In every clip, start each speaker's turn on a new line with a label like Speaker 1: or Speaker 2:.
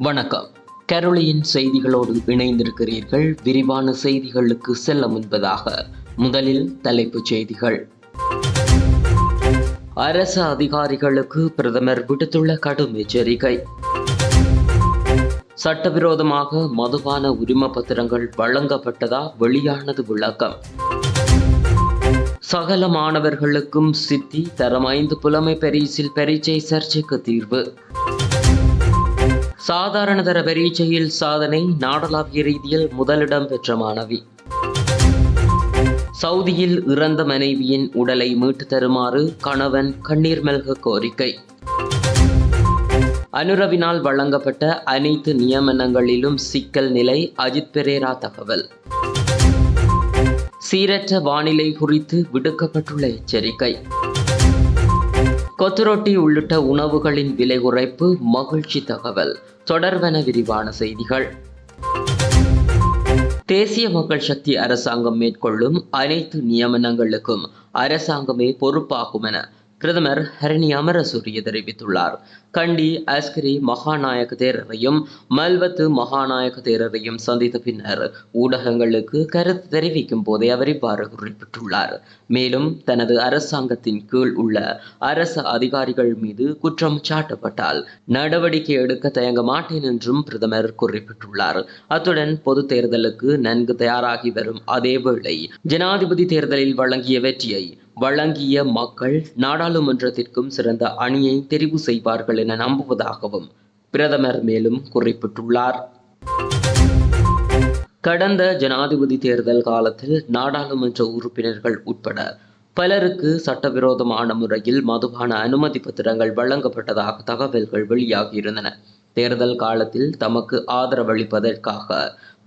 Speaker 1: வணக்கம். கரோலியின் செய்திகளோடு இணைந்திருக்கிறீர்கள் விரிவான செய்திகளுக்கு செல்ல முன்பதாக முதலில் தலைப்புச் செய்திகள். அரசு அதிகாரிகளுக்கு பிரதமர் விடுத்துள்ள கடும் எச்சரிக்கை. சட்டவிரோதமாக மதுபான உரிம பத்திரங்கள் வழங்கப்பட்டதா வெளியானது விளக்கம். சகல மாணவர்களுக்கும் சித்தி தரம் ஐந்து புலமை பரிசில் பரீட்சை சர்ச்சைக்கு தீர்வு. சாதாரண தர பரீட்சையில் சாதனை நாடளாவிய ரீதியில் முதலிடம் பெற்ற மாணவி. சவுதியில் இறந்த மனைவியின் உடலை மீட்டு தருமாறு கணவன் கண்ணீர் மல்க கோரிக்கை. அனுரவினால் வழங்கப்பட்ட அனைத்து நியமனங்களிலும் சிக்கல் நிலை அஜித் பெரேரா தகவல். சீரற்ற வானிலை குறித்து விடுக்கப்பட்டுள்ள எச்சரிக்கை. கொத்துரொட்டி உள்ளிட்ட உணவுகளின் விலை குறைப்பு மகிழ்ச்சி தகவல். தொடர்வென விரிவான செய்திகள். தேசிய மக்கள் சக்தி அரசாங்கம் மேற்கொள்ளும் அனைத்து நியமனங்களுக்கும் அரசாங்கமே பொறுப்பாகும் என பிரதமர் ஹரணி அமரசூரிய தெரிவித்துள்ளார். கண்டி அஸ்கரி மகாநாயக தேரரையும் மல்வத்து மகாநாயக தேரரையும் சந்தித்த பின்னர் ஊடகங்களுக்கு கருத்து தெரிவிக்கும் போதே அவர் இவ்வாறு குறிப்பிட்டுள்ளார். மேலும் தனது அரசாங்கத்தின் கீழ் உள்ள அரசு அதிகாரிகள் மீது குற்றம் சாட்டப்பட்டால் நடவடிக்கை எடுக்க தயங்க மாட்டேன் என்றும் பிரதமர் குறிப்பிட்டுள்ளார். அத்துடன் பொது தேர்தலுக்கு நன்கு தயாராகி வரும் அதேவேளை ஜனாதிபதி தேர்தலில் வழங்கிய வெற்றியை வழங்கிய மக்கள் நாடாளுமன்றத்திற்கும் சிறந்த அணியை தெரிவு செய்வார்கள் என நம்புவதாகவும் பிரதமர் மேலும் குறிப்பிட்டுள்ளார். கடந்த ஜனாதிபதி தேர்தல் காலத்தில் நாடாளுமன்ற உறுப்பினர்கள் உட்பட பலருக்கு சட்டவிரோதமான முறையில் மதுபான அனுமதி பத்திரங்கள் வழங்கப்பட்டதாக தகவல்கள் வெளியாகியிருந்தன. தேர்தல் காலத்தில் தமக்கு ஆதரவளிப்பதற்காக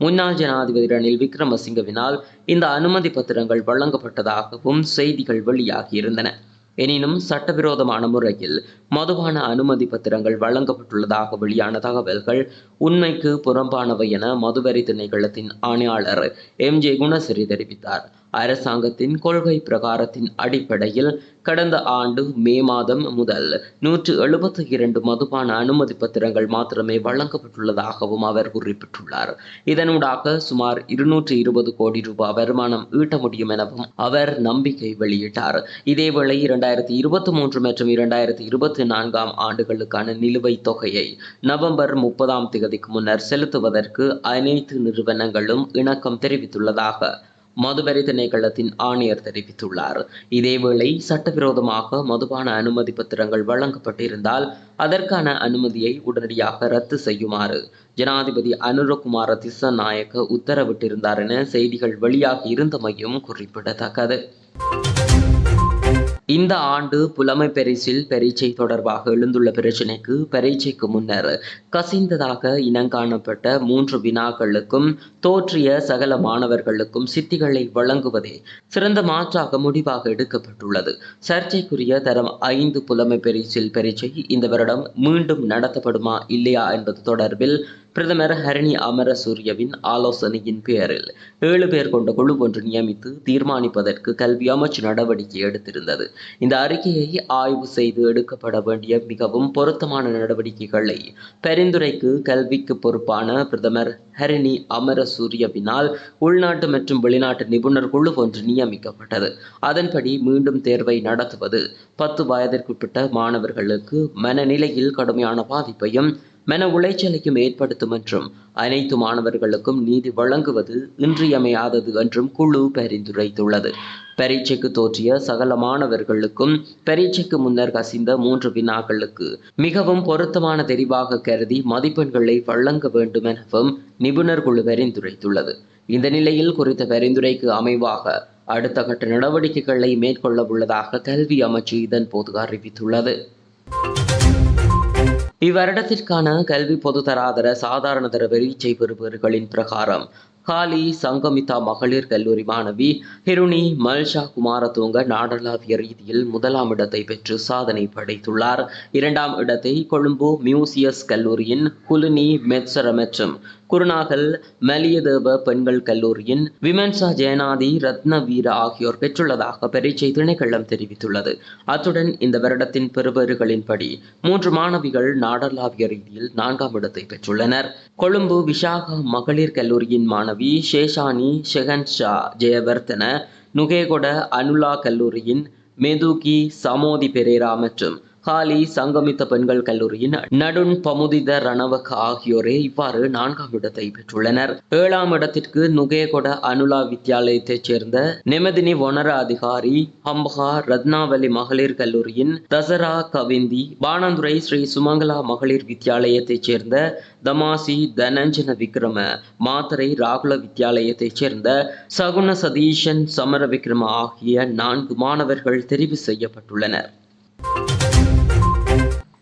Speaker 1: முன்னாள் ஜனாதிபதி ரணில் விக்ரமசிங்கவினால் இந்த அனுமதி பத்திரங்கள் வழங்கப்பட்டதாகவும் செய்திகள் வெளியாகியிருந்தன எனினும் சட்டவிரோதமான முறையில் மதுபான அனுமதி பத்திரங்கள் வழங்கப்பட்டுள்ளதாக வெளியான தகவல்கள் உண்மைக்கு புறம்பானவை என மதுவரி திணைக்களத்தின் ஆணையாளர் எம். ஜே. குணசிறி தெரிவித்தார். அரசாங்கத்தின் கொள்கை பிரகாரத்தின் அடிப்படையில் கடந்த ஆண்டு மே மாதம் முதல் நூற்று எழுபத்தி இரண்டு மதுபான அனுமதி பத்திரங்கள் மாத்திரமே வழங்கப்பட்டுள்ளதாகவும் அவர் குறிப்பிட்டுள்ளார். இதனூடாக சுமார் இருநூற்றி இருபது கோடி ரூபாய் வருமானம் ஈட்ட முடியும் எனவும் அவர் நம்பிக்கை வெளியிட்டார். இதேவேளை இரண்டாயிரத்தி இருபத்தி மூன்று மற்றும் இரண்டாயிரத்தி இருபத்தி நான்காம் ஆண்டுகளுக்கான நிலுவைத் தொகையை நவம்பர் முப்பதாம் தேதிக்கு முன்னர் செலுத்துவதற்கு அனைத்து நிறுவனங்களும் இணக்கம் தெரிவித்துள்ளதாக மதுவரி திணைக்களத்தின் ஆணையர் தெரிவித்துள்ளார். இதேவேளை சட்டவிரோதமாக மதுபான அனுமதி பத்திரங்கள் வழங்கப்பட்டிருந்தால் அதற்கான அனுமதியை உடனடியாக ரத்து செய்யுமாறு ஜனாதிபதி அனுரகுமார திசநாயக்க உத்தரவிட்டிருந்தார் என செய்திகள் வெளியாகி இருந்தமையும் குறிப்பிடத்தக்கது. இந்த ஆண்டு புலமை பரிசில் பரீட்சை தொடர்பாக எழுந்துள்ள பிரச்சினைக்கு பரீட்சைக்கு முன்னர் கசிந்ததாக இனங்காணப்பட்ட மூன்று வினாக்களுக்கும் தோற்றிய சகல மாணவர்களுக்கும் சித்திகளை வழங்குவதே சிறந்த மாற்றாக முடிவாக எடுக்கப்பட்டுள்ளது. சர்ச்சைக்குரிய தரம் ஐந்து புலமை பரிசில் பரீட்சை இந்த வருடம் மீண்டும் நடத்தப்படுமா இல்லையா என்பது தொடர்பில் பிரதமர் ஹரணி அமரசூரியவின் ஆலோசனையின் பேரில் ஏழு பேர் கொண்ட குழு ஒன்று நியமித்து தீர்மானிப்பதற்கு கல்வி அமைச்சு நடவடிக்கை எடுத்திருந்தது. இந்த அறிக்கையை ஆய்வு செய்து எடுக்கப்பட வேண்டிய மிகவும் பொருத்தமான நடவடிக்கைகளை பரிந்துரைக்கு கல்விக்கு பொறுப்பான பிரதமர் ஹரிணி அமரசூரியவினால் உள்நாட்டு மற்றும் வெளிநாட்டு நிபுணர் குழு ஒன்று நியமிக்கப்பட்டது. அதன்படி மீண்டும் தேர்வை நடத்துவது பத்து வயதிற்குட்பட்ட மாணவர்களுக்கு மனநிலையில் கடுமையான பாதிப்பையும் மன உளைச்சலையும் ஏற்படுத்தும் என்றும் அனைத்து மாணவர்களுக்கும் நீதி வழங்குவது இன்றியமையாதது என்றும் குழு பரிந்துரைத்துள்ளது. பரீட்சைக்கு தோற்றிய சகல மாணவர்களுக்கும் பரீட்சைக்கு முன்னர் கசிந்த மூன்று வினாக்களுக்கு மிகவும் பொருத்தமான தெரிவாக கருதி மதிப்பெண்களை வழங்க வேண்டும் எனவும் நிபுணர் குழு பரிந்துரைத்துள்ளது. இந்த நிலையில் குறித்த பரிந்துரைக்கு அமைவாக அடுத்த கட்ட நடவடிக்கைகளை மேற்கொள்ள உள்ளதாக கல்வி அமைச்சு இதன் போது அறிவித்துள்ளது. இவ்வருடத்திற்கான கல்வி பொதுதராதர சாதாரண தர பரீட்சை பெறுபவர்களின் பிரகாரம். காலி சங்கமிதா மகளிர் கல்லூரி மாணவி ஹிருணி மல்ஷா குமாரதுங்க நாடளாவிய ரீதியில் முதலாம் இடத்தை பெற்று சாதனை படைத்துள்ளார். இரண்டாம் இடத்தை கொழும்பு மியூசியஸ் கல்லூரியின் குலுனி மெட்சர மற்றும் குருநாகல் மலியதேவ பெண்கள் கல்லூரியின் விமன்சா ஜெயநாதி ரத்னவீர ஆகியோர் பெற்றுள்ளதாக பரீட்சை திணைக்களம் தெரிவித்துள்ளது. அத்துடன் இந்த வருடத்தின் பெறுபேறுகளின்படி மூன்று மாணவிகள் நாடளாவிய ரீதியில் நான்காம் இடத்தை பெற்றுள்ளனர். கொழும்பு விஷாகா மகளிர் கல்லூரியின் மாணவி ஷேஷானி ஷெஹன்ஷா ஜெயவர்தன நுகேகொட அனுலா கல்லூரியின் மெதுகி சமோதி பெரேரா மற்றும் காலி சங்கமித்த பெண்கள் கல்லூரியின் நடுன் பமுதித ரணவக ஆகியோரே இவ்வாறு நான்காம் இடத்தை பெற்றுள்ளனர். ஏழாம் இடத்திற்கு நுகேகொட அனுலா வித்யாலயத்தைச் சேர்ந்த நெமதினி ஒனர அதிகாரி ஹம்பகா ரத்னாவலி மகளிர் கல்லூரியின் தசரா கவிந்தி பானந்துரை ஸ்ரீ சுமங்கலா மகளிர் வித்யாலயத்தைச் சேர்ந்த தமாசி தனஞ்சன விக்ரம மாத்தரை ராகுல வித்யாலயத்தைச் சேர்ந்த சகுன சதீஷன் சமர விக்ரம ஆகிய நான்கு மாணவர்கள் தெரிவு செய்யப்பட்டுள்ளனர்.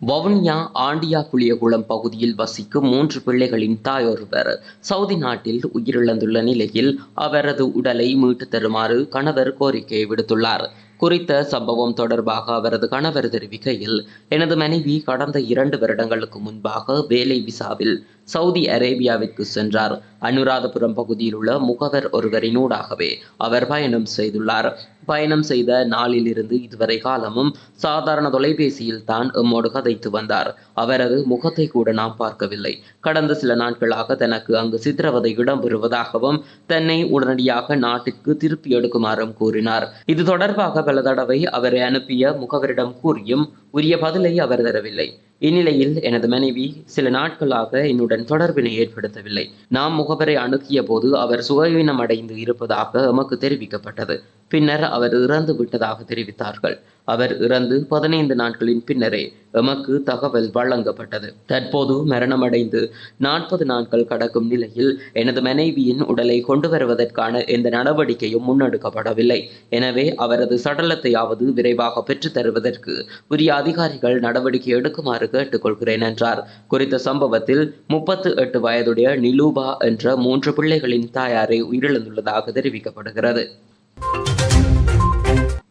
Speaker 1: வவுனியா ஆண்டியா புளியகுளம் பகுதியில் வசிக்கும் மூன்று பிள்ளைகளின் தாயொருவர் சவுதி நாட்டில் உயிரிழந்துள்ள நிலையில் அவரது உடலை மீட்டு தருமாறு கணவர் கோரிக்கை விடுத்துள்ளார். குறித்த சம்பவம் தொடர்பாக அவரது கணவர் தெரிவிக்கையில் எனது மனைவி கடந்த இரண்டு வருடங்களுக்கு முன்பாக வேலை விசாவில் சவுதி அரேபியாவிற்கு சென்றார். அனுராதபுரம் பகுதியில் உள்ள முகவர் ஒருவரினூடாகவே அவர் பயணம் செய்துள்ளார். பயணம் செய்த நாளிலிருந்து இதுவரை காலமும் சாதாரண தொலைபேசியில் தான் எம்மோடு கதைத்து வந்தார். அவரது முகத்தை கூட நாம் பார்க்கவில்லை. கடந்த சில நாட்களாக தனக்கு அங்கு சித்திரவதை இடம்பெறுவதாகவும் தன்னை உடனடியாக நாட்டுக்கு திருப்பி எடுக்குமாறும் கூறினார். இது தொடர்பாக பல தடவை அவரை அனுப்பிய முகவரிடம் கூறியும் உரிய பதிலை அவர் தரவில்லை. இந்நிலையில் எனது மனைவி சில நாட்களாக என்னுடன் தொடர்பினை ஏற்படுத்தவில்லை. நாம் முகவரை அணுகிய போது அவர் சுகவீனம் அடைந்து இருப்பதாக எமக்கு தெரிவிக்கப்பட்டது. பின்னர் அவர் இறந்து விட்டதாக தெரிவித்தார்கள். அவர் இறந்து பதினைந்து நாட்களின் பின்னரே எமக்கு தகவல் வழங்கப்பட்டது. தற்போது மரணமடைந்து நாற்பது நாட்கள் கடக்கும் நிலையில் எனது மனைவியின் உடலை கொண்டு வருவதற்கான எந்த நடவடிக்கையும் முன்னெடுக்கப்படவில்லை. எனவே அவரது சடலத்தையாவது விரைவாக பெற்றுத் தருவதற்கு உரிய அதிகாரிகள் நடவடிக்கை எடுக்குமாறு கேட்டுக்கொள்கிறேன் என்றார். குறித்த சம்பவத்தில் முப்பத்து எட்டு வயதுடைய நிலூபா என்ற மூன்று பிள்ளைகளின் தாயாரை உயிரிழந்துள்ளதாக தெரிவிக்கப்படுகிறது.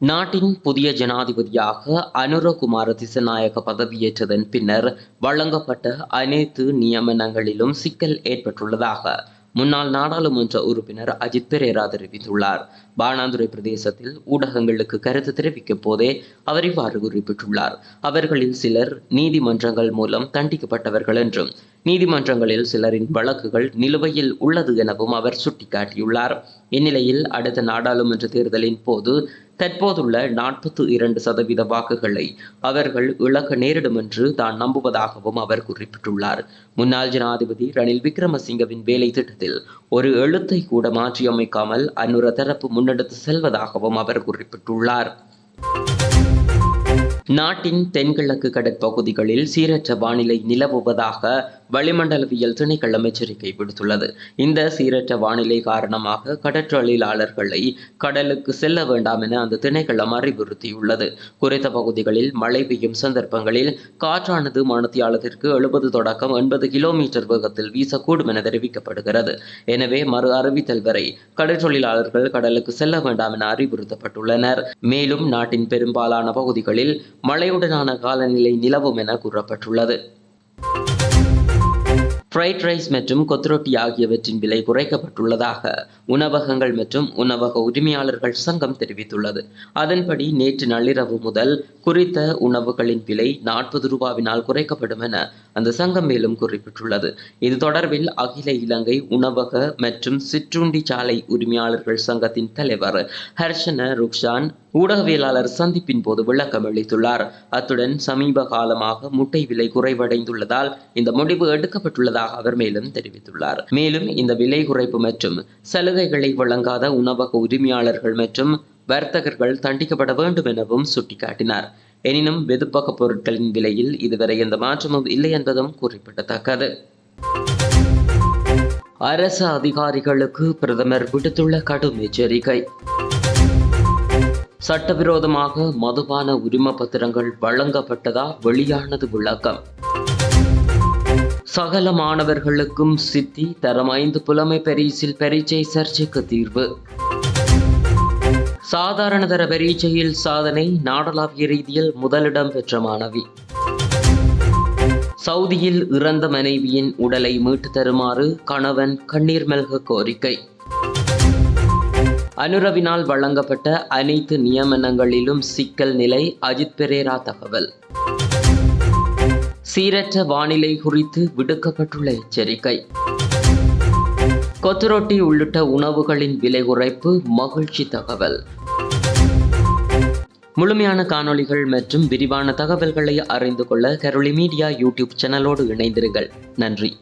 Speaker 1: நாட்டின் புதிய ஜனாதிபதியாக அனுரகுமார திசநாயக பதவியேற்றதன் பின்னர் வழங்கப்பட்ட அனைத்து நியமனங்களிலும் சிக்கல் ஏற்பட்டுள்ளதாக முன்னாள் நாடாளுமன்ற உறுப்பினர் அஜித் பெரேரா தெரிவித்துள்ளார். பாணாதுரை பிரதேசத்தில் ஊடகங்களுக்கு கருத்து தெரிவிக்கும் போதே அவர் இவ்வாறு குறிப்பிட்டுள்ளார். அவர்களில் சிலர் நீதிமன்றங்கள் மூலம் தண்டிக்கப்பட்டவர்கள் என்றும் நீதிமன்றங்களில் சிலரின் வழக்குகள் நிலுவையில் உள்ளது எனவும் அவர் சுட்டிக்காட்டியுள்ளார். இந்நிலையில் அடுத்த நாடாளுமன்ற தேர்தலின் போது தற்போதுள்ள நாற்பத்து இரண்டு சதவீத வாக்குகளை அவர்கள் இழக்க நேரிடும் என்று தான் நம்புவதாகவும் அவர் குறிப்பிட்டுள்ளார். முன்னாள் ஜனாதிபதி ரணில் விக்ரமசிங்கவின் வேலை திட்டத்தில் ஒரு எழுத்தை கூட மாற்றியமைக்காமல் அன்னுர தரப்பு முன்னெடுத்து செல்வதாகவும் அவர் குறிப்பிட்டுள்ளார். நாட்டின் தென்கிழக்கு கடற்பகுதிகளில் சீரற்ற வானிலை நிலவுவதாக வளிமண்டலவியல் திணைக்களம் எச்சரிக்கை விடுத்துள்ளது. இந்த சீரற்ற வானிலை காரணமாக கடற்றொழிலாளர்களை கடலுக்கு செல்ல வேண்டாம் என அந்த திணைக்களம் அறிவுறுத்தியுள்ளது. குறித்த பகுதிகளில் மழை பெய்யும் சந்தர்ப்பங்களில் காற்றானது மணத்தியாலத்திற்கு எழுபது தொடக்கம் எண்பது கிலோமீட்டர் வேகத்தில் வீசக்கூடும் என தெரிவிக்கப்படுகிறது. எனவே மறு அறிவித்தல் வரை கடற்றொழிலாளர்கள் கடலுக்கு செல்ல வேண்டாம் என அறிவுறுத்தப்பட்டுள்ளனர். மேலும் நாட்டின் பெரும்பாலான பகுதிகளில் மழையுடனான காலநிலை நிலவும் என கூறப்பட்டுள்ளது. ஃப்ரைட் ரைஸ் மற்றும் கொத்ரொட்டி ஆகியவற்றின் விலை குறைக்கப்பட்டுள்ளதாக உணவகங்கள் மற்றும் உணவக உரிமையாளர்கள் சங்கம் தெரிவித்துள்ளது. அதன்படி நேற்று நள்ளிரவு முதல் குறித்த உணவுகளின் விலை நாற்பது ரூபாவினால் குறைக்கப்படும் என அந்த சங்கம் மேலும் குறிப்பிட்டுள்ளது. இது தொடர்பில் அகில இலங்கை உணவக மற்றும் சிற்றுண்டி சாலை உரிமையாளர்கள் சங்கத்தின் தலைவர் ஹர்ஷன ருக்ஷான் ஊடகவியலாளர் சந்திப்பின் போது விளக்கம் அளித்துள்ளார். அத்துடன் சமீப காலமாக முட்டை விலை குறைவடைந்துள்ளதால் இந்த முடிவு எடுக்கப்பட்டுள்ளதாக அவர் மேலும் தெரிவித்துள்ளார். மேலும் இந்த விலை குறைப்பு மற்றும் சலுகைகளை வழங்காத உணவக உரிமையாளர்கள் மற்றும் வர்த்தகர்கள் தண்டிக்கப்பட வேண்டும் எனவும் சுட்டிக்காட்டினார். எனினும் வெதுப்பக பொருட்களின் விலையில் இதுவரை எந்த மாற்றமும் இல்லை என்பதும் குறிப்பிடத்தக்கது. அரசு அதிகாரிகளுக்கு பிரதமர் விடுத்துள்ள கடும் எச்சரிக்கை. சட்டவிரோதமாக மதுபான உரிம பத்திரங்கள் வழங்கப்பட்டதா வெளியானது விளக்கம். சகல மாணவர்களுக்கும் சித்தி தரம் ஐந்து புலமை பரிசில் பரீட்சை சர்ச்சைக்கு தீர்வு. சாதாரண தர பரீட்சையில் சாதனை நாடளாவிய ரீதியில் முதலிடம் பெற்ற மாணவி. சவுதியில் இறந்த மனைவியின் உடலை மீட்டு தருமாறு கணவன் கண்ணீர் மல்க கோரிக்கை. அனுரவினால் வழங்கப்பட்ட அனைத்து நியமனங்களிலும் சிக்கல் நிலை அஜித் பெரேரா தகவல். சீரற்ற வானிலை குறித்து விடுக்கப்பட்டுள்ள எச்சரிக்கை. கொத்துரொட்டி உள்ளிட்ட உணவுகளின் விலை குறைப்பு மகிழ்ச்சி தகவல். முழுமையான காணொளிகள் மற்றும் விரிவான தகவல்களை அறிந்து கொள்ள கரோலி மீடியா யூடியூப் சேனலோடு இணைந்திருங்கள். நன்றி.